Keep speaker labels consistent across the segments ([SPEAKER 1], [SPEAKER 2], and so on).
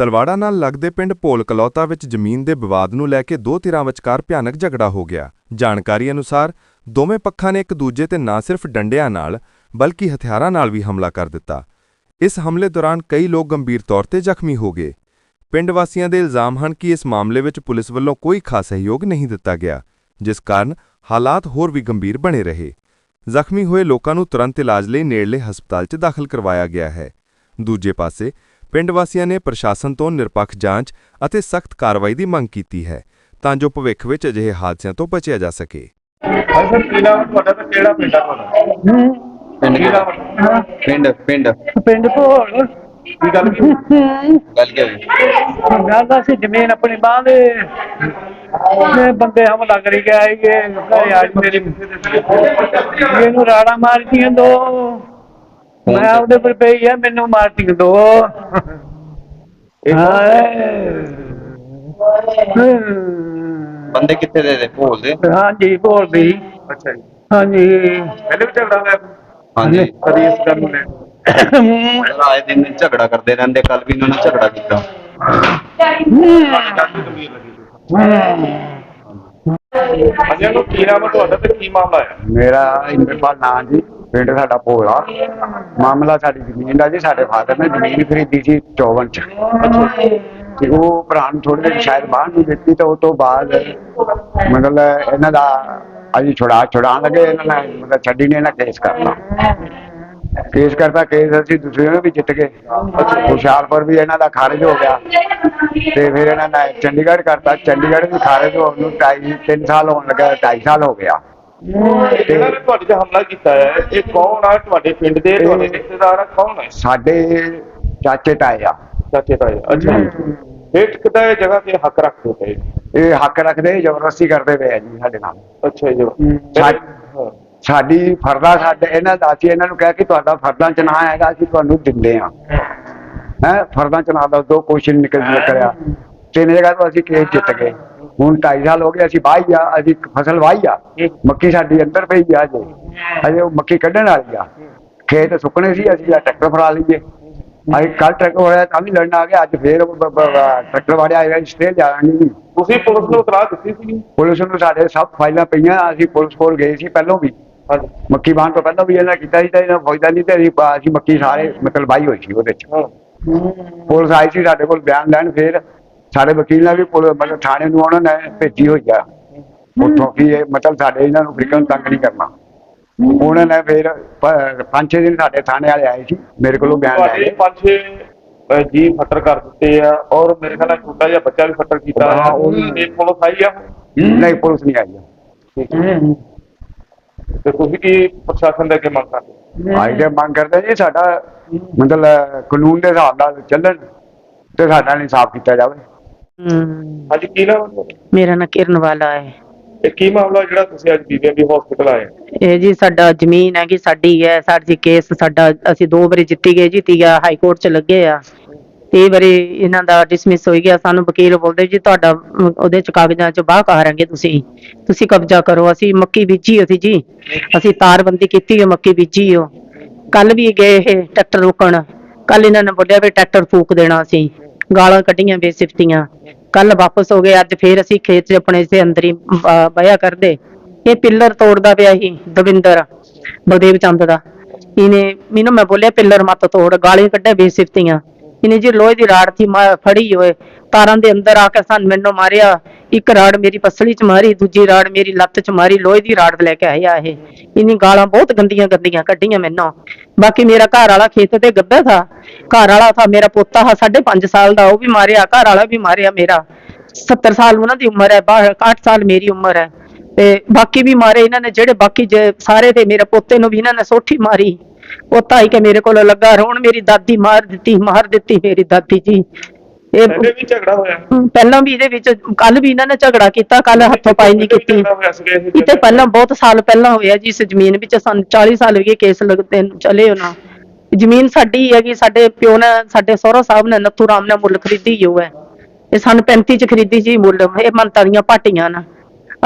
[SPEAKER 1] ਤਲਵਾੜਾ ਨਾਲ ਲੱਗਦੇ ਪਿੰਡ ਭੋਲ ਕਲੌਤਾ ਵਿੱਚ ਜ਼ਮੀਨ ਦੇ ਵਿਵਾਦ ਨੂੰ ਲੈ ਕੇ ਦੋ ਧਿਰਾਂ ਵਿਚਕਾਰ ਭਿਆਨਕ ਝਗੜਾ ਹੋ ਗਿਆ। ਜਾਣਕਾਰੀ ਅਨੁਸਾਰ, ਦੋਵੇਂ ਪੱਖਾਂ ਨੇ ਇੱਕ ਦੂਜੇ ਤੇ ਨਾ ਸਿਰਫ ਡੰਡਿਆਂ ਨਾਲ, ਬਲਕਿ ਹਥਿਆਰਾਂ ਨਾਲ ਵੀ ਹਮਲਾ ਕਰ ਦਿੱਤਾ। ਇਸ ਹਮਲੇ ਦੌਰਾਨ ਕਈ ਲੋਕ ਗੰਭੀਰ ਤੌਰ ਤੇ ਜ਼ਖਮੀ ਹੋ ਗਏ। ਪਿੰਡ ਵਾਸੀਆਂ ਦੇ ਇਲਜ਼ਾਮ ਹਨ ਕਿ ਇਸ ਮਾਮਲੇ ਵਿੱਚ ਪੁਲਿਸ ਵੱਲੋਂ ਕੋਈ ਖਾਸ ਸਹਿਯੋਗ ਨਹੀਂ ਦਿੱਤਾ ਗਿਆ, ਜਿਸ ਕਾਰਨ ਹਾਲਾਤ ਹੋਰ ਵੀ ਗੰਭੀਰ ਬਣੇ ਰਹੇ। ਜ਼ਖਮੀ ਹੋਏ ਲੋਕਾਂ ਨੂੰ ਤੁਰੰਤ ਇਲਾਜ ਲਈ ਨੇੜਲੇ ਹਸਪਤਾਲ 'ਚ ਦਾਖਲ ਕਰਵਾਇਆ ਗਿਆ ਹੈ। ਦੂਜੇ ਪਾਸੇ ਪਿੰਡ ਵਾਸੀਆਂ ਨੇ ਪ੍ਰਸ਼ਾਸਨ ਤੋਂ ਨਿਰਪੱਖ ਜਾਂਚ ਅਤੇ ਸਖਤ ਕਾਰਵਾਈ ਦੀ ਮੰਗ ਕੀਤੀ ਹੈ ਤਾਂ ਜੋ ਭਵਿੱਖ ਵਿੱਚ ਅਜਿਹੇ ਹਾਦਸਿਆਂ ਤੋਂ ਬਚਿਆ ਜਾ ਸਕੇ।
[SPEAKER 2] ਸਰ ਤੁਹਾਡਾ ਤੇ ਕਿਹੜਾ ਪਿੰਡ ਆ ਤੁਹਾਡਾ?
[SPEAKER 3] ਪਿੰਡ।
[SPEAKER 2] ਕੀ ਨਾਮ ਹੈ?
[SPEAKER 3] ਪਿੰਡ ਪਿੰਡ।
[SPEAKER 4] ਪਿੰਡ ਭੋਲ।
[SPEAKER 2] ਕੀ ਗੱਲ ਕੀ
[SPEAKER 3] ਗੱਲ ਕੀ ਹੋਈ?
[SPEAKER 4] ਗੱਲ ਦਾ ਸੀ ਜ਼ਮੀਨ ਆਪਣੀ ਬਾਂਹ ਦੇ ਇਹ ਬੰਦੇ ਹਮਲਾ ਕਰੀ ਗਏ ਘਰੇ ਅੱਜ ਮੇਰੀ ਇਹਨੂੰ ਰਾੜਾ ਮਾਰਤੀਆਂ ਦੋ। ਮੈਂ ਉਹਦੇ ਪਰ ਪਈ ਆ ਮੈਨੂੰ ਮਾਰਤੀਆਂ ਦੋ।
[SPEAKER 3] ਬੰਦੇ ਕਿੱਥੇ ਦੇ ਦੇ? ਭੋਲ ਦੇ?
[SPEAKER 4] ਹਾਂਜੀ ਭੋਲ ਦੀ
[SPEAKER 2] ਅੱਛਾ ਜੀ।
[SPEAKER 4] ਹਾਂਜੀ।
[SPEAKER 2] ਪਹਿਲੇ ਵੀ ਝਗੜਾ ਹੋਇਆ?
[SPEAKER 3] ਹਾਂਜੀ।
[SPEAKER 2] ਕਦੀ ਇਸ ਗੱਲ ਨੂੰ ਲੈ?
[SPEAKER 3] ਆਏ ਦਿਨ ਝਗੜਾ ਕਰਦੇ ਰਹਿੰਦੇ ਕੱਲ ਵੀ ਇਹਨਾਂ ਨੇ ਝਗੜਾ ਕੀਤਾ।
[SPEAKER 2] ਤੁਹਾਡੀ ਗੱਲ ਨੂੰ ਕੀ ਨਾਮ ਤੁਹਾਡਾ ਤੇ ਕੀ ਮਾਮਲਾ ਹੈ
[SPEAKER 5] ਮੇਰਾ ਇੰਦਰਪਾਲ ਨਾਂ ਜੀ। ਪਿੰਡ ਸਾਡਾ ਭੋਲਾ। ਮਾਮਲਾ ਸਾਡੀ ਜ਼ਮੀਨ ਦਾ ਜੀ, ਸਾਡੇ ਫਾਦਰ ਨੇ ਜ਼ਮੀਨ ਖਰੀਦੀ ਸੀ 54 ਚ। ਤੇ ਉਹ ਭਰਾ ਨੂੰ ਥੋੜੇ ਦਿਨ ਸ਼ਾਇਦ ਬਾਹਰ ਨਹੀਂ ਦਿੱਤੀ ਤਾਂ ਉਹ ਤੋਂ ਬਾਅਦ ਮਤਲਬ ਇਹਨਾਂ ਦਾ ਅਜੀ ਛੁੜਾ ਛੁਡਾਉਣ ਲੱਗੇ, ਇਹਨਾਂ ਨੇ ਮਤਲਬ ਛੱਡੀ ਨੇ ਇਹਨਾਂ ਕੇਸ ਕਰਤਾ। ਕੇਸ ਕਰਤਾ, ਕੇਸ ਅਸੀਂ ਦੂਸਰੇ ਨੂੰ ਵੀ ਜਿੱਤ ਗਏ। ਹੁਸ਼ਿਆਰਪੁਰ ਵੀ ਇਹਨਾਂ ਦਾ ਖਾਰਜ ਹੋ ਗਿਆ। ਤੇ ਫਿਰ ਇਹਨਾਂ ਨੇ ਚੰਡੀਗੜ੍ਹ ਕਰਤਾ। ਚੰਡੀਗੜ੍ਹ ਵੀ ਖਾਰਜ ਹੋਣ ਨੂੰ ਢਾਈ, ਤਿੰਨ ਸਾਲ ਹੋਣ ਲੱਗਾ 2.5 ਸਾਲ ਹੋ ਗਿਆ।
[SPEAKER 2] ਤੁਹਾਡੇ ਤੇ ਹਮਲਾ ਕੀਤਾ ਹੈ। ਇਹ ਕੌਣ ਆ? ਤੁਹਾਡੇ ਪਿੰਡ ਦੇ ਤੁਹਾਡੇ ਰਿਸ਼ਤੇਦਾਰ ਆ? ਕੌਣ ਹੈ
[SPEAKER 5] ਸਾਡੇ ਚਾਚੇ ਤਾਏ ਆ।
[SPEAKER 2] ਚਾਚੇ ਤਾਏ ਅੱਛਾ। ਜੀ ਇਹ ਕਿਦਾਂ ਇਹ ਜਗ੍ਹਾ ਤੇ ਹੱਕ ਰੱਖਦੇ ਪਏ।
[SPEAKER 5] ਇਹ ਹੱਕ ਰੱਖਦੇ ਜ਼ਬਰਦਸਤੀ ਕਰਦੇ ਪਏ ਆ ਜੀ ਸਾਡੇ ਨਾਲ।
[SPEAKER 2] ਅੱਛਾ ਜੀ।
[SPEAKER 5] ਸਾ- ਸਾਡੀ ਫਰਦਾ ਸਾਡੇ ਇਹਨਾਂ ਦਾ ਅਸੀਂ ਇਹਨਾਂ ਨੂੰ ਕਿਹਾ ਕਿ ਤੁਹਾਡਾ ਫਰਦਾਂ ਚ ਨਾ ਹੈਗਾ ਅਸੀਂ ਤੁਹਾਨੂੰ ਦਿੰਦੇ ਆ ਹੈ? ਫਰਦਾਂ ਚ ਨਾ ਦਾ ਦੋ ਕੁਐਸਚਨ ਨਿਕਲ ਨਿਕਲਿਆ। ਤਿੰਨ ਜਗ੍ਹਾ ਤੋਂ ਅਸੀਂ ਕੇਸ ਜਿੱਤ ਗਏ। ਹੁਣ 2.5 ਸਾਲ ਹੋ ਗਏ ਅਸੀਂ ਵਾਹੀ ਆ ਅਸੀਂ ਫਸਲ ਵਾਹੀ ਆ। ਮੱਕੀ ਸਾਡੀ ਅੰਦਰ ਪਈ ਆ ਜੇ ਅਜੇ ਉਹ ਮੱਕੀ ਕੱਢਣ ਵਾਲੀ ਆ। ਖੇਤ ਸੁੱਕਣੇ ਸੀ ਅਸੀਂ ਆ ਟਰੈਕਟਰ ਫੜਾ ਲਈਏ। ਅਸੀਂ ਕੱਲ ਟਰੈਕਟਰ ਹੋਇਆ ਤਾਂ ਵੀ ਲੜਨ ਆ ਗਏ ਅੱਜ ਫੇਰ ਟਰੈਕਟਰ ਵਾੜਿਆ ਆਇਆ ਸਟੇ ਜਾਣੀ
[SPEAKER 2] ਤੁਸੀਂ ਪੁਲਿਸ ਨੂੰ ਇਤਲਾਹ ਦਿੱਤੀ ਸੀ
[SPEAKER 5] ਪੁਲਿਸ ਨੂੰ ਸਾਡੇ ਸਭ ਫਾਈਲਾਂ ਪਈਆਂ ਅਸੀਂ ਪੁਲਿਸ ਕੋਲ ਗਏ ਸੀ ਪਹਿਲਾਂ ਵੀ। ਮੱਕੀ ਬਾਣ ਤੋਂ ਪਹਿਲਾਂ ਵੀ ਇਹਨਾਂ ਕੀਤਾ ਸੀ ਤਾਂ ਇਹਨਾਂ ਫੌਜਦਾ ਨਹੀਂ ਤੇ ਅਸੀਂ ਮੱਕੀ ਸਾਰੇ ਮਤਲਬ ਵਾਹੀ ਹੋਈ ਸੀ ਉਹਦੇ ਚ। ਪੁਲਿਸ ਆਈ ਸੀ ਸਾਡੇ ਕੋਲ ਬਿਆਨ ਲੈਣ ਫਿਰ ਸਾਡੇ ਵਕੀਲ ਨੇ ਵੀ ਪੁਲ- ਮਤਲਬ ਥਾਣੇ ਨੂੰ ਉਹਨਾਂ ਨੇ ਭੇਜੀ ਹੋਈ ਆ। ਉੱਥੋਂ ਕਿ ਇਹ ਮਤਲਬ ਸਾਡੇ ਇਹਨਾਂ ਨੂੰ ਫ੍ਰੀਕਨ ਤੰਗ ਨਹੀਂ ਕਰਨਾ। ਉਹਨਾਂ ਨੇ ਫਿਰ ਪੰਜ ਛੇ ਦਿਨ ਸਾਡੇ ਥਾਣੇ ਵਾਲੇ ਆਏ ਸੀ ਮੇਰੇ ਕੋਲੋਂ ਬਿਆਨ ਲੈ
[SPEAKER 2] ਪੰਜ ਛੇ ਅਹ, ਜੀ ਫੱਟਰ ਕਰ ਦਿੱਤੇ ਆ ਔਰ ਮੇਰੇ ਖਿਆਲ ਨਾਲ ਛੋਟਾ ਜਿਹਾ ਬੱਚਾ ਵੀ ਫੱਟਰ ਕੀਤਾ
[SPEAKER 5] ਹਾਂ, ਉਹ ਵੀ-
[SPEAKER 2] ਇਹ ਪੁਲਿਸ ਆਈ ਆ?
[SPEAKER 5] ਨਹੀਂ ਪੁਲਿਸ ਨਹੀਂ ਆਈ
[SPEAKER 2] ਠੀਕ ਹੈ। ਤੇ ਤੁਸੀਂ ਕੀ ਪ੍ਰਸ਼ਾਸਨ ਦੇ ਅੱਗੇ ਮੰਗ ਕਰਦੇ?
[SPEAKER 5] ਆਈ ਤੇ ਮੰਗ ਕਰਦੇ ਜੀ ਸਾਡਾ ਮਤਲਬ ਕਾਨੂੰਨ ਦੇ ਹਿਸਾਬ ਨਾਲ ਚੱਲਣ ਤੇ ਸਾਡਾ ਇਨਸਾਫ ਕੀਤਾ ਜਾਵੇ।
[SPEAKER 6] ਹਮ,
[SPEAKER 2] ਹਾਂਜੀ ਕੀ ਨਾਮ? ਹੈ ਤੁਹਾਡਾ?
[SPEAKER 6] ਮੇਰਾ ਨਾਂ ਕਿਰਨ ਵਾਲਾ ਹੈ।
[SPEAKER 2] ਇਹ ਕੀ ਮਾਮਲਾ ਜਿਹੜਾ ਤੁਸੀਂ ਅੱਜ ਬੀਬੀਐਮਬੀ ਹਸਪੀਟਲ ਆਏ?
[SPEAKER 6] ਇਹ ਜੀ ਸਾਡਾ ਜ਼ਮੀਨ ਹੈਗੀ ਸਾਡੀ ਹੈ ਸਾਡੀ ਕੇਸ ਸਾਡਾ ਅਸੀਂ ਦੋ ਵਾਰੀ ਜਿੱਤੀ ਗਏ ਜਿੱਤੀ ਗਿਆ ਹਾਈ ਕੋਰਟ ਚ ਲੱਗੇ ਆ। ਤੇ ਵਾਰੀ ਇਹਨਾਂ ਦਾ ਡਿਸਮਿਸ ਹੋ ਗਿਆ ਸਾਨੂੰ ਵਕੀਲ ਬੋਲਦੇ ਜੀ ਤੁਹਾਡਾ ਅਮ, ਉਹਦੇ ਚ ਕਾਗਜ਼ਾਂ ਚ ਬਾਹ ਕਰਾਂਗੇ ਤੁਸੀਂ। ਤੁਸੀਂ ਕਬਜ਼ਾ ਕਰੋ ਅਸੀਂ ਮੱਕੀ ਬੀਜੀ ਹੋਈ ਸੀ ਜੀ। ਅਸੀਂ ਤਾਰਬੰਦੀ ਕੀਤੀ ਹੈ ਮੱਕੀ ਬੀਜੀ ਹੋ ਕੱਲ ਵੀ ਗਏ ਇਹ ਟਰੈਕਟਰ ਰੋਕਣ। ਕੱਲ ਇਹਨਾਂ ਨੇ ਬੋਲਿਆ ਵੀ ਟਰੈਕਟਰ ਫੂਕ ਦੇਣਾ ਸੀ ਗਾਲਾਂ ਕੱਢੀਆਂ ਬੇਸਿਫਤੀਆਂ। ਕੱਲ ਵਾਪਸ ਹੋ ਗਏ, ਅੱਜ ਫੇਰ ਅਸੀਂ ਖੇਤ 'ਚ ਆਪਣੇ ਇਸੇ ਅੰਦਰ ਹੀ ਬਾਇਆ ਕਰਦੇ। ਇਹ ਪਿੱਲਰ ਤੋੜਦਾ ਪਿਆ ਸੀ, ਦਵਿੰਦਰ ਬਲਦੇਵ ਚੰਦ ਦਾ। ਇਹਨੇ ਮੈਨੂੰ ਮੈਂ ਬੋਲਿਆ, ਪਿੱਲਰ ਮਤ ਤੋੜ ਗਾਲੀ ਕੱਢੇ ਬੇਸਿਫਤੀਆਂ। ਇਹਨੇ ਜੀ ਲੋਹੇ ਦੀ ਰਾੜ ਸੀ ਫੜੀ ਹੋਏ। ਤਾਰਾਂ ਦੇ ਅੰਦਰ ਆ ਕੇ ਸਾਨੂੰ ਮੈਨੂੰ ਮਾਰਿਆ। ਇੱਕ ਰਾੜ ਮੇਰੀ ਪਸਲੀ 'ਚ ਮਾਰੀ, ਦੂਜੀ ਰਾੜ ਮੇਰੀ ਲੱਤ 'ਚ ਮਾਰੀ, ਲੋਹੇ ਦੀ ਰਾੜ ਲੈ ਕੇ ਆਇਆ ਇਹ। ਇਹਨੀ ਗਾਲਾਂ ਬਹੁਤ ਗੰਦੀਆਂ ਗੰਦੀਆਂ ਕੱਢੀਆਂ ਮੈਨੂੰ। ਬਾਕੀ ਮੇਰਾ ਘਰ ਵਾਲਾ ਖੇਤ ਤੇ ਗੱਬੇ ਥਾ। ਘਰ ਵਾਲਾ ਥਾ, ਮੇਰਾ ਪੋਤਾ ਹਾ 5.5 ਸਾਲ ਦਾ, ਉਹ ਵੀ ਮਾਰਿਆ, ਘਰ ਵਾਲਾ ਵੀ ਮਾਰਿਆ ਮੇਰਾ। 70 ਸਾਲ ਉਹਨਾਂ ਦੀ ਉਮਰ ਹੈ 60 ਸਾਲ ਮੇਰੀ ਉਮਰ ਹੈ। ਤੇ ਬਾਕੀ ਵੀ ਮਾਰੇ ਇਹਨਾਂ ਨੇ, ਜਿਹੜੇ ਬਾਕੀ ਜੇ- ਸਾਰੇ ਤੇ ਮੇਰੇ ਪੋਤੇ ਨੂੰ ਵੀ ਇਹਨਾਂ ਨੇ ਸੋਠੀ ਮਾਰੀ। ਪੋਤਾ ਹੀ ਕਿ ਮੇਰੇ ਕੋਲ ਲੱਗਾ ਰੋਣ, ਮੇਰੀ ਦਾਦੀ ਮਾਰ ਦਿੱਤੀ ਮਾਰ ਦਿੱਤੀ ਮੇਰੀ ਦਾਦੀ ਜੀ। ਇਹ
[SPEAKER 2] ਪਹਿਲੇ ਵੀ ਝਗੜਾ ਹੋਇਆ।
[SPEAKER 6] ਹਮ, ਪਹਿਲਾਂ ਵੀ ਇਹਦੇ ਵਿੱਚ ਕੱਲ ਵੀ ਇਹਨਾਂ ਨੇ ਝਗੜਾ ਕੀਤਾ ਕੱਲ ਹੱਥੋਂ ਪਾਈ ਨਹੀਂ ਕੀਤੀ।
[SPEAKER 2] ਝਗੜਾ ਹੋਇਆ ਸੀਗਾ ਇਹ
[SPEAKER 6] ਪਹਿਲਾਂ ਬਹੁਤ ਸਾਲ ਪਹਿਲਾਂ ਹੋਇਆ ਜੀ ਇਸ ਜ਼ਮੀਨ ਵਿੱਚ ਸਾਨੂੰ 40 ਸਾਲ ਹੋ ਗਏ ਕੇਸ ਲੱਗਦੇ ਨੂੰ ਚਲੇ ਉਹਨਾਂ। ਜ਼ਮੀਨ ਸਾਡੀ ਹੈਗੀ ਸਾਡੇ ਪਿਓ ਨੇ ਸਾਡੇ ਸਹੁਰਾ ਸਾਹਿਬ ਨੇ ਨੱਥੂ ਰਾਮ ਨੇ ਮੁੱਲ ਖਰੀਦੀ ਜੋ ਹੈ। ਇਹ ਸਾਨੂੰ 35 ਚ ਖਰੀਦੀ ਜੀ ਮੁੱਲ ਇਹ ਮੰਤਾਂ ਦੀਆਂ ਪਾਟੀਆਂ ਨਾ।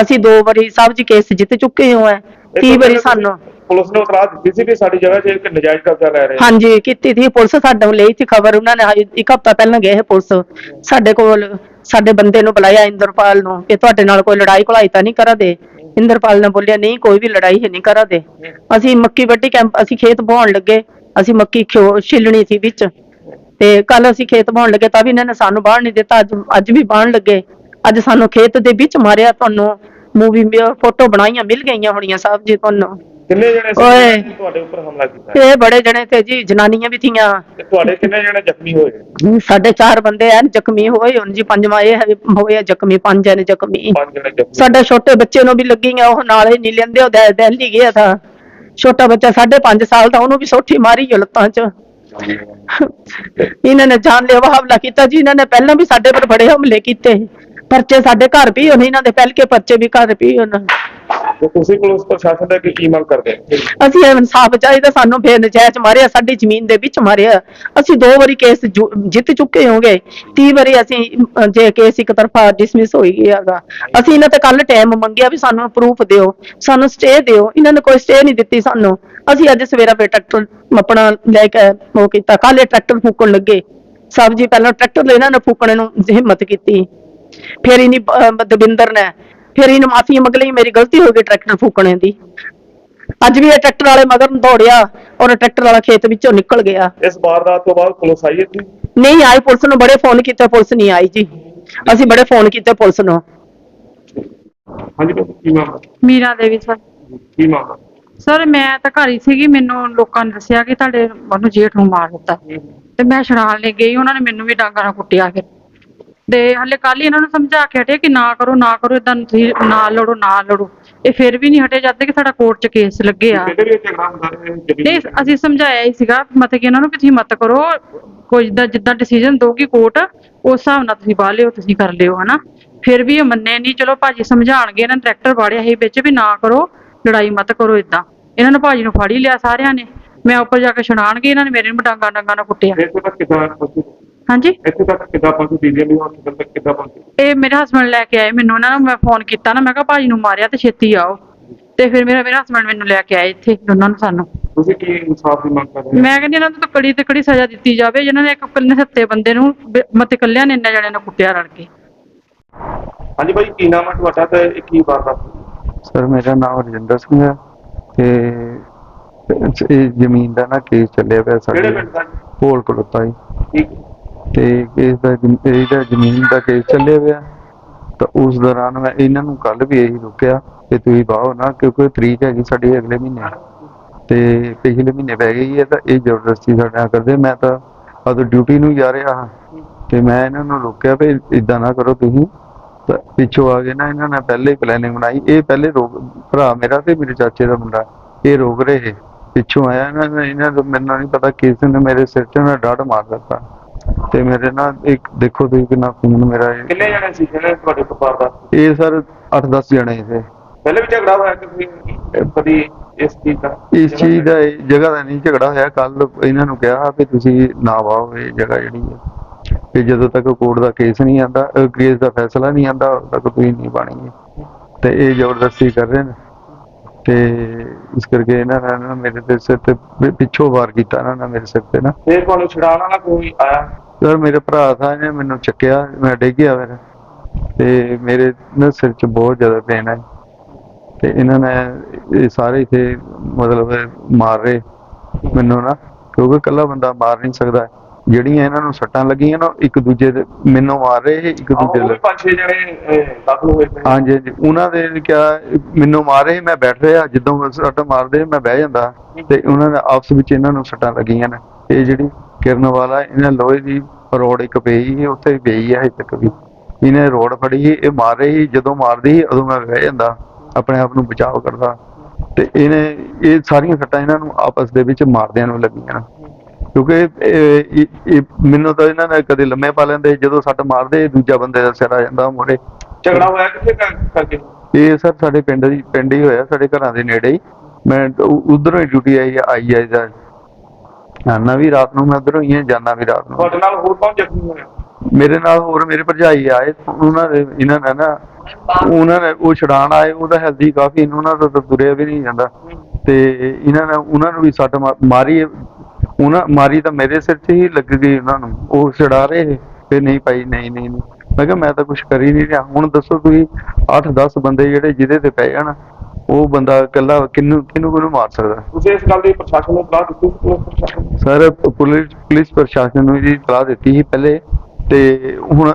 [SPEAKER 6] ਅਸੀਂ ਦੋ ਵਾਰੀ ਸਭ ਜੀ ਕੇਸ ਜਿੱਤ ਚੁੱਕੇ ਹੋ ਹੈ। 30 ਵਾਰੀ ਸਾਨੂੰ
[SPEAKER 2] ਪੁਲਿਸ ਨੇ ਉਤਰਾ ਦਿੱਤੀ ਸੀ ਕਿ ਸਾਡੀ ਜਗ੍ਹਾ 'ਚ ਇੱਕ ਨਜਾਇਜ਼ ਕਬਜ਼ਾ ਲੈ ਰਹੇ ਆ।
[SPEAKER 6] ਹਾਂਜੀ, ਕੀਤੀ ਸੀ। ਪੁਲਿਸ ਸਾਡੋਂ ਲਈ ਸੀ ਖਬਰ, ਉਹਨਾਂ ਨੇ ਹਾਈ- ਇੱਕ ਹਫ਼ਤਾ ਪਹਿਲਾਂ ਗਏ ਸੀ ਪੁਲਿਸ। ਸਾਡੇ ਕੋਲ, ਸਾਡੇ ਬੰਦੇ ਨੂੰ ਬੁਲਾਇਆ ਇੰਦਰਪਾਲ ਨੂੰ ਕਿ ਤੁਹਾਡੇ ਨਾਲ ਕੋਈ ਲੜਾਈ ਘੁਲਾਈ ਤਾਂ ਨਹੀਂ ਕਰਾਦੇ। ਇੰਦਰਪਾਲ ਨੇ ਬੋਲਿਆ, ਨਹੀਂ, ਕੋਈ ਵੀ ਲੜਾਈ ਹੈ ਨਹੀਂ ਕਰਾਦੇ। ਅਸੀਂ ਮੱਕੀ ਵੱਢੀ ਕੈਂਪ ਅਸੀਂ ਖੇਤ ਬਹਾਉਣ ਲੱਗੇ। ਅਸੀਂ ਮੱਕੀ ਖਿਓ, ਛਿੱਲਣੀ ਸੀ ਵਿੱਚ। ਤੇ ਕੱਲ ਅਸੀਂ ਖੇਤ ਬਹਾਉਣ ਲੱਗੇ ਤਾਂ ਵੀ ਇਹਨਾਂ ਨੇ ਸਾਨੂੰ ਬਾਹਰ ਨਹੀਂ ਦਿੱਤਾ। ਅੱਜ ਅੱਜ ਵੀ ਬਾਹਣ ਲੱਗੇ। ਅੱਜ ਸਾਨੂੰ ਖੇਤ ਦੇ ਵਿੱਚ ਮਾਰਿਆ ਤੁਹਾਨੂੰ। ਮੂਵੀ ਫੋਟੋ ਬਣਾਈਆਂ, ਮਿਲ ਗਈਆਂ ਹੋਣੀਆਂ ਸਾਹਿਬ ਜੀ ਤੁਹਾਨੂੰ।
[SPEAKER 2] ਕਿੰਨੇ ਜਣੇ ਸੀ
[SPEAKER 6] ਓਏ।
[SPEAKER 2] ਤੁਹਾਡੇ ਉੱਪਰ ਹਮਲਾ ਕੀਤਾ?
[SPEAKER 6] ਇਹ ਬੜੇ ਜਣੇ ਤੇ ਜੀ ਜਨਾਨੀਆਂ ਵੀ ਥੀਆਂ।
[SPEAKER 2] ਤੇ ਤੁਹਾਡੇ ਕਿੰਨੇ ਜਣੇ ਜ਼ਖਮੀ ਹੋਏ?
[SPEAKER 6] ਸਾਡੇ ਚਾਰ ਬੰਦੇ ਐਨ ਜ਼ਖਮੀ ਹੋਏ ਹੁਣ ਜੀ ਪੰਜਵਾਂ ਇਹ ਹੈ ਵੀ ਹੋਏ ਆ ਜ਼ਖਮੀ ਪੰਜ ਨੇ ਜ਼ਖਮੀ।
[SPEAKER 2] ਪੰਜ ਜਣੇ ਜ਼ਖਮੀ
[SPEAKER 6] ਸਾਡੇ ਛੋਟੇ ਬੱਚੇ ਨੂੰ ਵੀ ਲੱਗੀਆਂ ਉਹ ਨਾਲ ਹੀ ਨਹੀਂ ਲੈਂਦੇ ਉਹ ਦੈ- ਦਿੱਲੀ ਗਿਆ ਥਾ ਛੋਟਾ ਬੱਚਾ ਸਾਢੇ ਪੰਜ ਸਾਲ ਦਾ ਉਹਨੂੰ ਵੀ ਸੋਠੀ ਮਾਰੀ ਓ ਲੱਤਾਂ 'ਚ। ਇਹਨਾਂ ਨੇ ਜਾਨਲੇਵਾ ਹਮਲਾ ਕੀਤਾ ਜੀ ਇਹਨਾਂ ਨੇ ਪਹਿਲਾਂ ਵੀ ਸਾਡੇ ਪਰ ਬੜੇ ਹਮਲੇ ਕੀਤੇ। ਪਰਚੇ ਸਾਡੇ ਘਰ ਵੀ ਹੋਣੇ ਇਹਨਾਂ ਦੇ ਪਹਿਲ ਕੇ ਪਰਚੇ ਵੀ ਘਰ ਵੀ ਉਹਨਾਂ
[SPEAKER 2] ਤੇ ਤੁਸੀਂ ਪੁਲਿਸ ਪ੍ਰਸ਼ਾਸਨ ਦਾ ਕੀ ਮੰਗ ਕਰਦੇ ਹੋ?
[SPEAKER 6] ਅਸੀਂ ਇਨਸਾਫ ਚਾਹੀਦਾ ਸਾਨੂੰ ਬੇਨਜਾਇਜ਼ ਮਾਰਿਆ ਸਾਡੀ ਜ਼ਮੀਨ ਦੇ ਵਿੱਚ ਮਾਰਿਆ। ਅਸੀਂ ਦੋ ਵਾਰੀ ਕੇਸ ਜੁ- ਜਿੱਤ ਚੁੱਕੇ ਹੋਗੇ। 30 ਵਾਰੀ ਅਸੀਂ ਅਹ, ਜੇ ਕੇਸ ਇੱਕ ਤਰਫਾ ਡਿਸਮਿਸ ਹੋਈ ਗਿਆਗਾ। ਅਸੀਂ ਇਹਨਾਂ ਤੇ ਕੱਲ ਟਾਈਮ ਮੰਗਿਆ ਵੀ ਸਾਨੂੰ ਪ੍ਰੂਫ ਦਿਓ ਸਾਨੂੰ ਸਟੇ ਦਿਓ। ਇਹਨਾਂ ਨੇ ਕੋਈ ਸਟੇ ਨਹੀਂ ਦਿੱਤੀ ਸਾਨੂੰ। ਅਸੀਂ ਅੱਜ ਸਵੇਰਾ ਫੇਰ ਟਰੈਕਟਰ ਆਪਣਾ ਲੈ ਕੇ ਉਹ ਕੀਤਾ। ਕੱਲ ਇਹ ਟਰੈਕਟਰ ਫੂਕਣ ਲੱਗੇ। ਸਭ ਜੀ ਪਹਿਲਾਂ ਟਰੈਕਟਰ ਇਹਨਾਂ ਨੇ ਫੂਕਣੇ ਨੂੰ ਹਿੰਮਤ ਕੀਤੀ। ਫਿਰ ਇਹਨੀ ਦਵਿੰਦਰ ਨੇ ਫਿਰ ਇਹਨੇ ਮਾਫੀ ਮੰਗ ਲਈ ਮੇਰੀ ਗਲਤੀ ਹੋ ਗਈ ਟਰੈਕਟਰ ਫੂਕਣੇ ਦੀ। ਅੱਜ ਵੀ ਇਹ ਟਰੈਕਟਰ ਵਾਲੇ ਮਗਰ ਨੂੰ ਦੌੜਿਆ ਔਰ ਟਰੈਕਟਰ ਵਾਲਾ ਖੇਤ ਵਿੱਚੋਂ ਨਿਕਲ ਗਿਆ।
[SPEAKER 2] ਇਸ ਵਾਰਦਾਤ ਤੋਂ ਬਾਅਦ ਪੁਲਿਸ ਆਈ ਇੱਥੇ?
[SPEAKER 6] ਨਹੀਂ ਆਈ ਪੁਲਿਸ ਨੂੰ ਬੜੇ ਫੋਨ ਕੀਤੇ ਪੁਲਿਸ ਨਹੀਂ ਆਈ ਜੀ। ਅਸੀਂ ਬੜੇ ਫੋਨ ਕੀਤੇ ਪੁਲਿਸ ਨੂੰ।
[SPEAKER 2] ਹਾਂਜੀ ਬਾਬੂ, ਕੀ ਮਾਮਲਾ
[SPEAKER 7] ਮੀਰਾ ਦੇਵੀ ਸਰ।
[SPEAKER 2] ਕੀ ਮਾਮਲਾ
[SPEAKER 7] ਸਰ ਮੈਂ ਤਾਂ ਘਰ ਹੀ ਸੀਗੀ ਮੈਨੂੰ ਲੋਕਾਂ ਨੇ ਦੱਸਿਆ ਕਿ ਤੁਹਾਡੇ ਉਹਨੂੰ ਜੇਠ ਨੂੰ ਮਾਰ ਦਿੱਤਾ। ਤੇ ਮੈਂ ਛੜਾਣ ਲਈ ਗਈ ਉਹਨਾਂ ਨੇ ਮੈਨੂੰ ਵੀ ਡਾਂਗਾਂ ਨਾਲ ਕੁੱਟਿਆ ਫਿਰ। ਤੇ ਹਲੇ ਕੱਲ ਹੀ ਇਹਨਾਂ ਨੂੰ ਸਮਝਾ ਕੇ ਹਟੇ ਕਿ ਨਾ ਕਰੋ ਨਾ ਕਰੋ ਇਦਾਂ ਤੁਸੀਂ ਨਾ ਲੜੋ ਨਾ ਲੜੋ। ਇਹ ਫਿਰ ਵੀ ਨਹੀਂ ਹਟੇ ਜਦ ਤੱਕ ਸਾਡਾ ਕੋਰਟ 'ਚ ਕੇਸ ਲੱਗੇ ਆ।
[SPEAKER 2] ਕਿਤੇ ਵੀ ਇਹ ਝਗੜਾ ਹੁੰਦਾ ਰਹੇ ਜ਼ਮੀਨ
[SPEAKER 7] ਨਹੀਂ ਅਸੀਂ ਸਮਝਾਇਆ ਹੀ ਸੀਗਾ ਮਤਲਬ ਕਿ ਇਹਨਾਂ ਨੂੰ ਕਿ ਤੁਸੀਂ ਮਤ ਕਰੋ ਕੋਈ ਜਿੱਦਾਂ ਜਿੱਦਾਂ ਡਿਸੀਜਨ ਦੋਗੀ ਕੋਰਟ ਉਸ ਹਿਸਾਬ ਨਾਲ ਤੁਸੀਂ ਬਾਹ ਲਿਓ ਤੁਸੀਂ ਕਰ ਲਿਓ ਹਨਾ। ਫਿਰ ਵੀ ਇਹ ਮੰਨੇ ਨਹੀਂ ਚਲੋ ਭਾਜੀ ਸਮਝਾਣਗੇ ਇਹਨਾਂ ਨੇ ਟਰੈਕਟਰ ਵਾੜਿਆ ਸੀ ਵਿੱਚ ਵੀ ਨਾ ਕਰੋ ਲੜਾਈ ਮਤ ਕਰੋ ਇਦਾਂ ਇਹਨਾਂ ਨੇ ਭਾਜੀ ਨੂੰ ਫੜ ਹੀ ਲਿਆ ਸਾਰਿਆਂ ਨੇ। ਮੈਂ ਉੱਪਰ ਜਾ ਕੇ ਛੁਡਾਣਗੇ ਇਹਨਾਂ ਨੇ ਮੇਰੇ ਨੂੰ ਡਾਂਗਾ ਡਾਂਗਾ ਨਾਲ ਕੁੱਟਿਆ। ਹਾਂਜੀ?
[SPEAKER 2] ਇੱਥੇ ਤੱਕ ਕਿੱਦਾਂ ਪਹੁੰਚੀ? ਦੀਦੀ ਵੀ ਹਸਪੀਟਲ ਤੱਕ ਕਿੱਦਾਂ ਪਹੁੰਚੀ?
[SPEAKER 7] ਇਹ ਮੇਰੇ ਹਸਬੰਡ ਲੈ ਕੇ ਆਏ ਮੈਨੂੰ ਉਹਨਾਂ ਨੂੰ ਮੈਂ ਫੋਨ ਕੀਤਾ ਨਾ ਮੈਂ ਕਿਹਾ ਭਾਜੀ ਨੂੰ ਮਾਰਿਆ ਤੇ ਛੇਤੀ ਆਓ। ਤੇ ਫਿਰ ਮੇਰਾ ਮੇਰੇ ਹਸਬੰਡ ਮੈਨੂੰ ਲੈ ਕੇ ਆਏ ਇੱਥੇ ਦੋਨਾਂ ਨੂੰ ਸਾਨੂੰ।
[SPEAKER 2] ਤੁਸੀਂ ਕੀ ਇਨਸਾਫ ਦੀ ਮੰਗ ਕਰਦੇ ਹੋ?
[SPEAKER 7] ਮੈਂ ਕਹਿੰਦੀ ਇਹਨਾਂ ਨੂੰ ਤਾਂ ਕੜੀ ਤੇ ਕੜੀ ਸਜ਼ਾ ਦਿੱਤੀ ਜਾਵੇ ਜਿਨ੍ਹਾਂ ਨੇ ਇੱਕ ਕੱਲੇ ਸੱਤੇ ਬੰਦੇ ਨੂੰ ਬ- ਮਤੇ ਕੱਲਿਆਂ ਨੇ ਇੰਨੇ ਜਣਿਆਂ ਨੂੰ ਕੁੱਟਿਆ ਰਲ ਕੇ।
[SPEAKER 2] ਹਾਂਜੀ ਭਾਈ ਕੀ ਨਾਮ ਹੈ ਤੁਹਾਡਾ ਤੇ ਇਹ ਕੀ ਵਾਰਦਾਤ ਹੋਈ?
[SPEAKER 8] ਸਰ ਮੇਰਾ ਨਾਮ ਰਜਿੰਦਰ ਸਿੰਘ ਹੈ ਤੇ ਇਹ ਜ਼ਮੀਨ ਦਾ ਨਾ ਕੇਸ ਚੱਲਿਆ ਪਿਆ
[SPEAKER 2] ਕਿਹੜੇ
[SPEAKER 8] ਸਾਡੇ
[SPEAKER 2] ਪਿੰਡ ਦਾ ਜੀ?
[SPEAKER 8] ਕੋਲ ਕਲੋਤਾ ਜੀ।
[SPEAKER 2] ਠੀਕ
[SPEAKER 8] ਤੇ ਕੇਸ ਦਾ ਇਹਦਾ ਜ਼ਮੀਨ ਦਾ ਕੇਸ ਚੱਲਿਆ ਹੋਇਆ ਤਾਂ ਉਸ ਦੌਰਾਨ ਮੈਂ ਇਹਨਾਂ ਨੂੰ ਕੱਲ ਵੀ ਇਹੀ ਰੋਕਿਆ ਕਿ ਤੁਸੀਂ ਬਾਹੋ ਨਾ, ਕਿਉਂਕਿ ਤਰੀਕ ਹੈਗੀ ਸਾਡੀ ਅਗਲੇ ਮਹੀਨੇ। ਤੇ ਪਿਛਲੇ ਮਹੀਨੇ ਪੈ ਗਈ ਹੈ ਤਾਂ ਇਹ ਜ਼ਬਰਦਸਤੀ ਸਾਡੇ ਨਾਲ ਕਰਦੇ। ਮੈਂ ਤਾਂ ਉਦੋਂ ਡਿਊਟੀ ਨੂੰ ਜਾ ਰਿਹਾ ਹਾਂ। ਤੇ ਮੈਂ ਇਹਨਾਂ ਨੂੰ ਰੋਕਿਆ ਵੀ ਇਦਾਂ ਨਾ ਕਰੋ ਤੁਸੀਂ। ਤਾਂ ਪਿੱਛੋਂ ਆ ਗਏ ਨਾ ਇਹਨਾਂ ਨੇ ਪਹਿਲੇ ਹੀ ਪਲੈਨਿੰਗ ਬਣਾਈ। ਇਹ ਪਹਿਲੇ ਰੋਕ, ਭਰਾ ਮੇਰਾ ਤੇ ਮੇਰੇ ਚਾਚੇ ਦਾ ਮੁੰਡਾ, ਇਹ ਰੋਕ ਰਹੇ। ਪਿੱਛੋਂ ਆਇਆ ਇਹਨਾਂ ਨੇ, ਇਹਨਾਂ ਨੂੰ ਮੈਨੂੰ ਨਹੀਂ ਪਤਾ, ਕਿਸ ਨੇ ਮੇਰੇ ਸਿਰ 'ਚ ਨਾ ਡਾਟ ਮਾਰ ਦਿੱਤਾ। ਤੇ ਮੇਰੇ ਨਾਲ ਇੱਕ ਦੇਖੋ ਤੁਸੀਂ ਕਿੰਨਾ ਖੂਨ ਮੇਰਾ ਇਹ-
[SPEAKER 2] ਕਿੰਨੇ ਜਣੇ ਸੀ ਜਿਹੜੇ ਤੁਹਾਡੇ ਉੱਪਰ ਵਾਰਦਾਤ
[SPEAKER 8] ਇਹ ਸਰ 8-10 ਜਣੇ ਸੀ।
[SPEAKER 2] ਪਹਿਲੇ ਵੀ ਝਗੜਾ ਹੋਇਆ ਕਿ ਕਦੀ ਇਸ ਚੀਜ਼ ਦਾ?
[SPEAKER 8] ਇਸ ਚੀਜ਼ ਦਾ ਜਗ੍ਹਾ ਦਾ ਨਹੀਂ ਝਗੜਾ ਹੋਇਆ। ਕੱਲ ਇਹਨਾਂ ਨੂੰ ਕਿਹਾ ਵੀ ਤੁਸੀਂ ਨਾ ਵਾਓ ਇਹ ਜਗ੍ਹਾ ਜਿਹੜੀ ਹੈ। ਵੀ ਜਦੋਂ ਤੱਕ ਕੋਰਟ ਦਾ ਕੇਸ ਨਹੀਂ ਆਂਦਾ ਕੇਸ ਦਾ ਫੈਸਲਾ ਨਹੀਂ ਆਂਦਾ ਉਦੋਂ ਤੱਕ ਤੁਸੀਂ ਨਹੀਂ ਪਾਣੀ ਤੇ ਇਹ ਜ਼ਬਰਦਸਤੀ ਕਰ ਰਹੇ ਨੇ। ਤੇ ਇਸ ਕਰਕੇ ਇਹਨਾਂ ਨੇ ਨਾ ਮੇਰੇ ਤੇ ਸਿਰ ਤੇ ਪਿ- ਪਿੱਛੋਂ ਵਾਰ ਕੀਤਾ ਇਹਨਾਂ ਨੇ ਮੇਰੇ ਸਿਰ ਤੇ ਨਾ।
[SPEAKER 2] ਤੇ ਤੁਹਾਨੂੰ ਛਡਾਉਣ ਵਾਲਾ ਕੋਈ ਆਇਆ?
[SPEAKER 8] ਸਰ ਮੇਰੇ ਭਰਾ ਥਾ ਇਹਨੇ ਮੈਨੂੰ ਚੱਕਿਆ ਮੈਂ ਡਿੱਗ ਗਿਆ ਫਿਰ। ਤੇ ਮੇਰੇ ਨਾ ਸਿਰ 'ਚ ਬਹੁਤ ਜ਼ਿਆਦਾ ਪੇਨ ਹੈ। ਤੇ ਇਹਨਾਂ ਨੇ ਇਹ ਸਾਰੇ ਇਥੇ ਮਤਲਬ ਮਾਰ ਰਹੇ ਮੈਨੂੰ ਨਾ ਕਿਉਂਕਿ ਇਕੱਲਾ ਬੰਦਾ ਮਾਰ ਨਹੀਂ ਸਕਦਾ। ਜਿਹੜੀਆਂ ਇਹਨਾਂ ਨੂੰ ਸੱਟਾਂ ਲੱਗੀਆਂ ਨਾ ਇੱਕ ਦੂਜੇ ਦੇ ਮੈਨੂੰ ਮਾਰ ਰਹੇ ਇੱਕ
[SPEAKER 2] ਆਹੋ,
[SPEAKER 8] ਦੂਜੇ ਦੇ।
[SPEAKER 2] ਪੰਜ ਛੇ ਜਣੇ ਅਹ, ਦਾਖਲ ਹੋਏ ਪਏ।
[SPEAKER 8] ਹਾਂਜੀ ਹਾਂਜੀ। ਉਹਨਾਂ ਦੇ ਕਿਹਾ ਮੈਨੂੰ ਮਾਰ ਰਹੇ ਮੈਂ ਬੈਠ ਰਿਹਾ ਜਦੋਂ ਸੱਟ ਮਾਰਦੇ ਮੈਂ ਬਹਿ ਜਾਂਦਾ। ਤੇ ਉਹਨਾਂ ਦੇ ਆਪਸ ਵਿੱਚ ਇਹਨਾਂ ਨੂੰ ਸੱਟਾਂ ਲੱਗੀਆਂ ਨੇ। ਇਹ ਜਿਹੜੀ ਕਿਰਨ ਵਾਲਾ ਇਹਨਾਂ ਲੋਹੇ ਦੀ ਰੋਡ ਇੱਕ ਪਈ ਸੀ ਉੱਥੇ ਪਈ ਹੈ ਹਜੇ ਤੱਕ ਵੀ। ਇਹਨੇ ਰੋਡ ਫੜੀ ਸੀ, ਇਹ ਮਾਰ ਰਹੀ ਸੀ, ਜਦੋਂ ਮਾਰਦੀ ਸੀ, ਉਦੋਂ ਮੈਂ ਬਹਿ ਜਾਂਦਾ ਆਪਣੇ ਆਪ ਨੂੰ ਬਚਾਅ ਕਰਦਾ। ਤੇ ਇਹਨੇ ਇਹ ਸਾਰੀਆਂ ਸੱਟਾਂ ਇਹਨਾਂ ਨੂੰ ਆਪਸ ਦੇ ਵਿੱਚ ਮਾਰਦਿਆਂ ਨੂੰ ਲੱਗੀਆਂ ਕਿਉਂਕਿ ਮੈਨੂੰ ਤਾਂ ਇਹਨਾਂ ਨੇ ਕਦੇ ਲੰਮੇ ਪਾ ਲੈਂਦੇ ਜਦੋਂ ਸੱਟ ਮਾਰਦੇ ਦੂਜਾ ਬੰਦੇ ਦਾ ਸਿਰ ਆ ਜਾਂਦਾ ਮੋੜੇ
[SPEAKER 2] ਝਗੜਾ ਹੋਇਆ ਕਿੱਥੇ ਕਰ- ਕਰਕੇ
[SPEAKER 8] ਇਹ ਸਰ ਸਾਡੇ ਪਿੰਡ ਦੀ ਪਿੰਡ ਹੀ ਹੋਇਆ ਸਾਡੇ ਘਰਾਂ ਦੇ ਨੇੜੇ ਹੀ। ਮੈਂ ਉਧਰੋਂ ਹੀ ਡਿਊਟੀ ਆਈ ਆਈ ਆਈ ਦਾ। ਆਨਾ ਵੀ ਰਾਤ ਨੂੰ ਮੈਂ ਉਧਰੋਂ ਹੀ ਜਾਣਾ ਵੀ ਰਾਤ ਨੂੰ।
[SPEAKER 2] ਤੁਹਾਡੇ ਨਾਲ ਹੋਰ ਕੌਣ ਜ਼ਖਮੀ ਹੋਇਆ?
[SPEAKER 8] ਮੇਰੇ ਨਾਲ ਹੋਰ ਮੇਰੇ ਭਰਜਾਈ ਆਏ ਉਹਨਾਂ ਦੇ ਇਹਨਾਂ ਨੇ ਨਾ ਉਹਨਾਂ ਨੇ ਉਹ ਛਡਾਣ ਆਏ ਉਹਦਾ ਹੈਲਦੀ ਕਾਫੀ ਉਹਨਾਂ ਦਾ ਤਾਂ ਤੁਰਿਆ ਵੀ ਨਹੀਂ ਜਾਂਦਾ। ਤੇ ਇਹਨਾਂ ਨੇ ਉਹਨਾਂ ਨੂੰ ਵੀ ਸੱਟ ਮਾਰੀ। ਉਹਨਾਂ ਮਾਰੀ ਤਾਂ ਮੇਰੇ ਸਿਰ 'ਚ ਹੀ ਲੱਗ ਗਈ ਉਹਨਾਂ ਨੂੰ। ਉਹ ਛਡਾ ਰਹੇ ਤੇ ਨਹੀਂ ਭਾਈ ਨਹੀਂ ਨਹੀਂ ਨਹੀਂ। ਮੈਂ ਕਿਹਾ ਮੈਂ ਤਾਂ ਕੁਝ ਕਰ ਹੀ ਨਹੀਂ ਰਿਹਾ। ਹੁਣ ਦੱਸੋ ਤੁਸੀਂ 8-10 ਬੰਦੇ ਜਿਹੜੇ ਜਿਹਦੇ ਤੇ ਪੈ ਜਾਣ ਉਹ ਬੰਦਾ ਇਕੱਲਾ ਕਿਹਨੂੰ ਕਿਹਨੂੰ ਕਿਹਨੂੰ ਮਾਰ ਸਕਦਾ?
[SPEAKER 2] ਤੁਸੀਂ ਇਸ ਗੱਲ ਦੀ ਪ੍ਰਸ਼ਾਸਨ ਨੂੰ ਸਲਾਹ ਦਿੱਤੀ? ਸੀ ਪੁਲਿਸ ਪ੍ਰਸ਼ਾਸਨ ਨੂੰ?
[SPEAKER 8] ਸਰ ਪੁਲਿਸ ਪੁਲਿਸ ਪ੍ਰਸ਼ਾਸਨ ਨੂੰ ਜੀ ਸਲਾਹ ਦਿੱਤੀ ਸੀ ਪਹਿਲੇ ਤੇ ਹੁਣ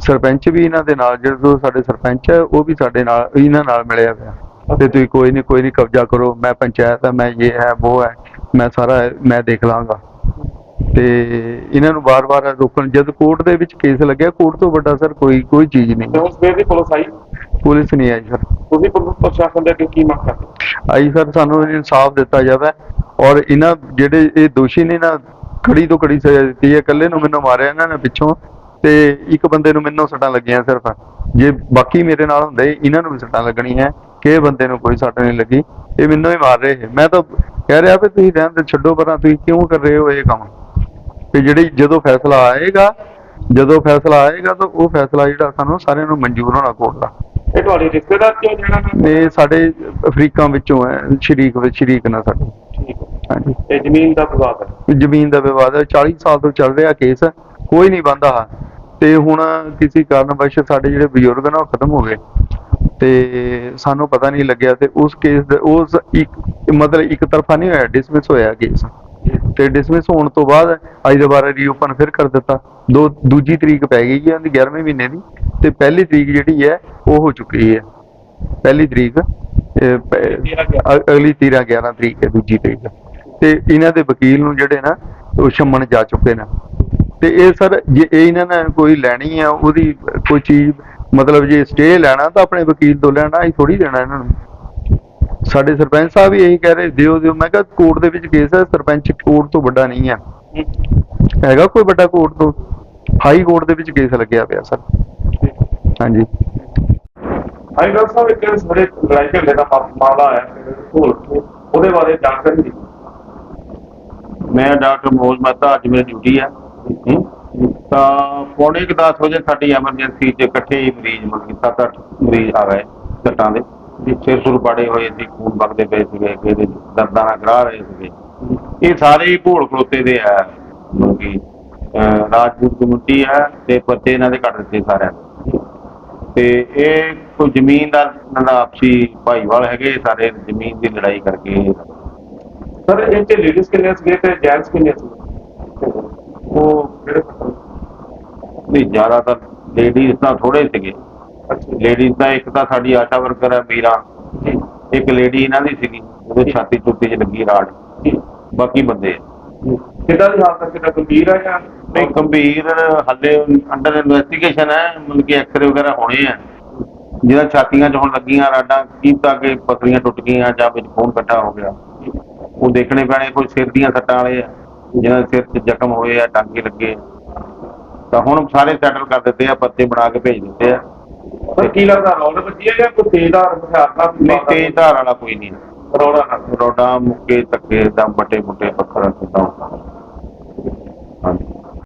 [SPEAKER 8] ਸਰਪੰਚ ਵੀ ਇਹਨਾਂ ਦੇ ਨਾਲ ਜਿਹੜੇ ਸਾਡੇ ਸਰਪੰਚ ਹੈ ਉਹ ਵੀ ਸਾਡੇ ਨਾਲ ਇਹਨਾਂ ਨਾਲ ਮਿਲਿਆ ਹੋਇਆ ਤੇ ਤੁਸੀਂ ਕੋਈ ਨਹੀਂ ਕੋਈ ਨਹੀਂ ਕਬਜ਼ਾ ਕਰੋ ਮੈਂ ਪੰਚਾਇਤ ਹੈ ਮੈਂ ਇਹ ਹੈ ਉਹ ਹੈ ਮੈਂ ਸਾਰਾ ਮੈਂ ਦੇਖ ਲਾਂਗਾ। ਤੇ ਇਹਨਾਂ ਨੂੰ ਵਾਰ-ਵਾਰ ਰੋਕਣ ਜਦ ਕੋਰਟ ਦੇ ਵਿੱਚ ਕੇਸ ਲੱਗਿਆ ਕੋਰਟ ਤੋਂ ਵੱਡਾ ਸਰ ਕੋਈ ਕੋਈ ਚੀਜ਼ ਨਹੀਂ।
[SPEAKER 2] ਦੀ ਪੁਲਿਸ ਆਈ?
[SPEAKER 8] ਪੁਲਿਸ ਨਹੀਂ ਆਈ ਸਰ।
[SPEAKER 2] ਤੁਸੀਂ ਪੁਲਿਸ ਪ੍ਰਸ਼ਾਸਨ ਦੇ ਅੱਗੇ ਕੀ ਮੰਗ ਕਰਦੇ?
[SPEAKER 8] ਆਈ ਸਰ ਸਾਨੂੰ ਇਨਸਾਫ ਦਿੱਤਾ ਜਾਵੇ ਔਰ ਇਹਨਾਂ ਜਿਹੜੇ ਇਹ ਦੋਸ਼ੀ ਨੇ ਨਾ ਖੜੀ ਤੋਂ ਖੜੀ ਸਜ਼ਾ ਦਿੱਤੀ ਹੈ ਇਕੱਲੇ ਨੂੰ ਮੈਨੂੰ ਮਾਰਿਆ ਇਹਨਾਂ ਨੇ ਪਿੱਛੋਂ ਤੇ ਇੱਕ ਬੰਦੇ ਨੂੰ ਮੈਨੂੰ ਸੱਟਾਂ ਲੱਗੀਆਂ ਸਿਰਫ। ਜੇ ਬਾਕੀ ਮੇਰੇ ਨਾਲ ਹੁੰਦੇ ਇਹਨਾਂ ਨੂੰ ਵੀ ਸੱਟਾਂ ਲੱਗਣੀ ਹੈ ਕਿ ਇਹ ਬੰਦੇ ਨੂੰ ਕੋਈ ਸੱਟ ਨਹੀਂ ਲੱਗੀ ਇਹ ਮੈਨੂੰ ਹੀ ਮਾਰ ਰਹੇ। ਮੈਂ ਤਾਂ ਕਹਿ ਰਿਹਾ ਵੀ ਤੁਸੀਂ ਰਹਿਣ ਦੇ ਛੱਡੋ ਪਰਾਂ ਤੁਸੀਂ ਕਿਉਂ ਕਰ ਰਹੇ ਹੋ ਇਹ ਕੰਮ? ਤੇ ਜਿਹੜੀ ਜਦੋਂ ਫੈਸਲਾ ਆਏਗਾ ਜਦੋਂ ਫੈਸਲਾ ਆਏਗਾ ਤਾਂ ਉਹ ਫੈਸਲਾ ਜਿਹੜਾ ਸਾਨੂੰ ਸਾਰਿਆਂ ਨੂੰ ਮਨਜ਼ੂਰ ਹੋਣਾ ਕੋਰਟ ਦਾ
[SPEAKER 2] ਇਹ ਤੁਹਾਡੇ ਰਿਸ਼ਤੇਦਾਰ ਕਿਉਂ ਜਿਹੜਾ ਨਾ
[SPEAKER 8] ਸਾਡੇ ਅਫਰੀਕਾ ਵਿੱਚੋਂ ਹੈ ਸ਼ਰੀਕ ਵਿੱਚ ਸ਼ਰੀਕ ਨਾ ਸਾਡੇ।
[SPEAKER 2] ਠੀਕ ਹੈ।
[SPEAKER 8] ਹਾਂਜੀ।
[SPEAKER 2] ਇਹ ਜ਼ਮੀਨ ਦਾ ਵਿਵਾਦ ਹੈ?
[SPEAKER 8] ਜ਼ਮੀਨ ਦਾ ਵਿਵਾਦ ਹੈ। 40 ਸਾਲ ਤੋਂ ਚੱਲ ਰਿਹਾ ਕੇਸ ਕੋਈ ਨਹੀਂ ਬੰਦਾ। ਤੇ ਹੁਣ ਕਿਸੇ ਕਾਰਨਵਸ਼ ਸਾਡੇ ਜਿਹੜੇ ਬਜ਼ੁਰਗ ਨੇ ਉਹ ਖਤਮ ਹੋ ਗਏ। ਤੇ ਸਾਨੂੰ ਪਤਾ ਨਹੀਂ ਲੱਗਿਆ ਤੇ ਉਸ ਕੇਸ ਦੇ, ਉਸ ਇੱਕ, ਮਤਲਬ ਇੱਕ ਤਰਫਾ ਨਹੀਂ ਹੋਇਆ ਡਿਸਮਿਸ ਹੋਇਆ ਕੇਸ ਤੇ ਡਿਸਮਿਸ ਹੋਣ ਤੋਂ ਬਾਅਦ ਅੱਜ ਦੁਬਾਰਾ ਰੀਓਪਨ ਫਿਰ ਕਰ ਦਿੱਤਾ। ਦੋ, ਦੂਜੀ ਤਰੀਕ ਪੈ ਗਈ ਹੈ ਉਹਦੀ 11ਵੇਂ ਮਹੀਨੇ ਦੀ। ਤੇ ਪਹਿਲੀ ਤਰੀਕ ਜਿਹੜੀ ਹੈ, ਉਹ ਹੋ ਚੁੱਕੀ ਹੈ। ਪਹਿਲੀ ਤਰੀਕ ਅਗਲੀ 13 11 ਤਰੀਕ ਹੈ, ਦੂਜੀ ਤਰੀਕ। ਤੇ ਇਹਨਾਂ ਦੇ ਵਕੀਲ ਨੂੰ ਜਿਹੜੇ ਨਾ, ਉਹ ਸ਼ੰਮਣ ਜਾ ਚੁੱਕੇ ਨੇ। ਤੇ ਇਹ ਸਰ, ਜੇ ਇਹਨਾਂ ਨੇ ਕੋਈ ਲੈਣੀ ਆ, ਉਹਦੀ ਕੋਈ ਚੀਜ਼ ਮਤਲਬ ਜੇ ਸਟੇ ਲੈਣਾ ਤਾਂ ਆਪਣੇ ਵਕੀਲ ਤੋਂ ਲੈਣਾ ਅਸੀਂ ਥੋੜੀ ਦੇਣਾ ਇਹਨਾਂ ਨੂੰ। ਸਾਡੇ ਸਰਪੰਚ ਸਾਹਿਬ ਵੀ ਇਹੀ ਕਹਿ ਰਹੇ ਦਿਓ ਦਿਓ। ਮੈਂ ਕਿਹਾ ਕੋਰਟ ਦੇ ਵਿੱਚ ਕੇਸ ਹੈ ਸਰਪੰਚ ਕੋਰਟ ਤੋਂ ਵੱਡਾ ਨਹੀਂ ਆ ਹੈਗਾ ਕੋਈ ਵੱਡਾ ਕੋਰਟ ਤੋਂ? ਹਾਈ ਕੋਰਟ ਦੇ ਵਿੱਚ ਕੇਸ ਲੱਗਿਆ ਪਿਆ ਸਰ। ਹਾਂਜੀ।
[SPEAKER 2] ਹਾਂਜੀ ਡਾਕਟਰ ਸਾਹਿਬ ਇੱਕ ਸਾਰੇ ਲੜਾਈ ਝਗੜੇ ਦਾ ਮਾ- ਮਾਮਲਾ ਤੋਂ। ਉਹਦੇ ਬਾਰੇ ਜਾਣਕਾਰੀ
[SPEAKER 9] ਮੈਂ ਡਾਕਟਰ ਮੋਹਨ ਮਹਿਤਾ ਅੱਜ ਮੇਰੀ ਡਿਊਟੀ ਹੈ। ਤਾਂ ਪੌਣੇ ਕੁ ਦਸ ਵਜੇ ਸਾਡੀ ਐਮਰਜੈਂਸੀ 'ਚ ਇਕੱਠੇ ਹੀ ਮਰੀਜ਼ ਮਤਲਬ ਕਿ ਸੱਤ ਅੱਠ ਮਰੀਜ਼ ਆ ਗਏ ਸੱਟਾਂ ਦੇ ਸਿਰ ਸੁਰ ਪਾੜੇ ਹੋਏ ਸੀ, ਖੂਨ ਵਗਦੇ ਪਏ ਸੀਗੇ ਕਿਸੇ ਦਰਦਾਂ ਨਾਲ ਗਰਾ ਰਹੇ ਸੀਗੇ। ਇਹ ਸਾਰੇ ਹੀ ਭੋਲ ਖਲੋਤੇ ਦੇ ਆ ਕਿ ਰਾਜਪੂਤ ਕਮਿਊਨਿਟੀ ਹੈ ਤੇ ਪੱਤੇ ਇਹਨਾਂ ਦੇ ਕੱਟ ਦਿੱਤੇ ਸਾਰਿਆਂ ਦੇ। ਤੇ ਇਹ ਕੋਈ ਜ਼ਮੀਨ ਦਾ ਆਪਸੀ ਭਾਈਵਾਲ ਹੈਗੇ ਸਾਰੇ ਜ਼ਮੀਨ ਦੀ ਲੜਾਈ ਕਰਕੇ।
[SPEAKER 2] ਸਰ, ਇਹ ਤੇ ਲੇਡੀਜ਼ ਕਿੰਨੇ ਸੀਗੇ ਤੇ ਜੈਂਟਸ ਕਿੰਨੇ ਸੀਗੇ? ਉਹ ਜਿਹੜੇ
[SPEAKER 9] ਨਹੀਂ ਜ਼ਿਆਦਾਤਰ ਲੇਡੀਜ਼ ਤਾਂ ਥੋੜੇ ਸੀਗੇ। ਲੇਡੀਜ਼ ਤਾਂ ਇੱਕ ਤਾਂ ਸਾਡੀ ਆਸ਼ਾ ਵਰਕਰ ਹੈ ਮੀਰਾ ਇੱਕ ਲੇਡੀ ਇਹਨਾਂ ਦੀ ਸੀਗੀ ਉਹਦੇ ਛਾਤੀ ਚੁੱਤੀ 'ਚ ਲੱਗੀ ਰਾੜ ਬਾਕੀ ਬੰਦੇ।
[SPEAKER 2] ਕਿੱਦਾਂ ਦੀ ਹਾਲਤ ਕਿੱਦਾਂ ਗੰਭੀਰ ਹੈ ਜਾਂ
[SPEAKER 9] ਨਹੀਂ ਗੰਭੀਰ ਹੱਲੇ ਅੰਡਰ ਇਨਵੈਸਟੀਗੇਸ਼ਨ ਹੈ ਮਤਲਬ ਕਿ ਐਕਸਰੇ ਵਗੈਰਾ ਹੋਣੇ ਆ। ਜਿਹਦਾ ਛਾਤੀਆਂ 'ਚ ਹੁਣ ਲੱਗੀਆਂ ਰਾਡਾਂ ਕੀ ਤਾਂ ਕਿ ਪਸਲੀਆਂ ਟੁੱਟ ਗਈਆਂ ਜਾਂ ਵਿੱਚ ਖੂਨ ਇਕੱਠਾ ਹੋ ਗਿਆ। ਉਹ ਦੇਖਣੇ ਪੈਣੇ ਕੋਈ ਸਿਰ ਦੀਆਂ ਸੱਟਾਂ ਵਾਲੇ ਆ ਜਿਹਨਾਂ ਦੇ ਸਿਰ 'ਚ ਜ਼ਖਮ ਹੋਏ ਆ ਟਾਂਗੇ ਲੱਗੇ ਆ। ਤਾਂ ਹੁਣ ਸਾਰੇ ਸੈਟਲ ਕਰ ਦਿੱਤੇ ਆ ਪੱਤੇ ਬਣਾ ਕੇ ਭੇਜ ਦਿੱਤੇ ਆ।
[SPEAKER 2] ਸਰ ਕੀ ਲੱਗਦਾ ਰੌਲ ਵੱਜੀ ਹੈ ਜਾਂ ਕੋਈ ਤੇਜ਼ਦਾਰ ਹਥਿਆਰ ਨਾਲ
[SPEAKER 9] ਨਹੀਂ ਤੇਜ਼ ਧਾਰ ਵਾਲਾ ਕੋਈ ਨਹੀਂ।
[SPEAKER 2] ਰੌਲਾ
[SPEAKER 9] ਰੋਡਾ ਮੁੱਕੇ ਧੱਕੇ ਦਾ ਵੱਡੇ ਮੁੱਟੇ ਪੱਥਰ ਕਿਦਾਂ ਹਾਂਜੀ।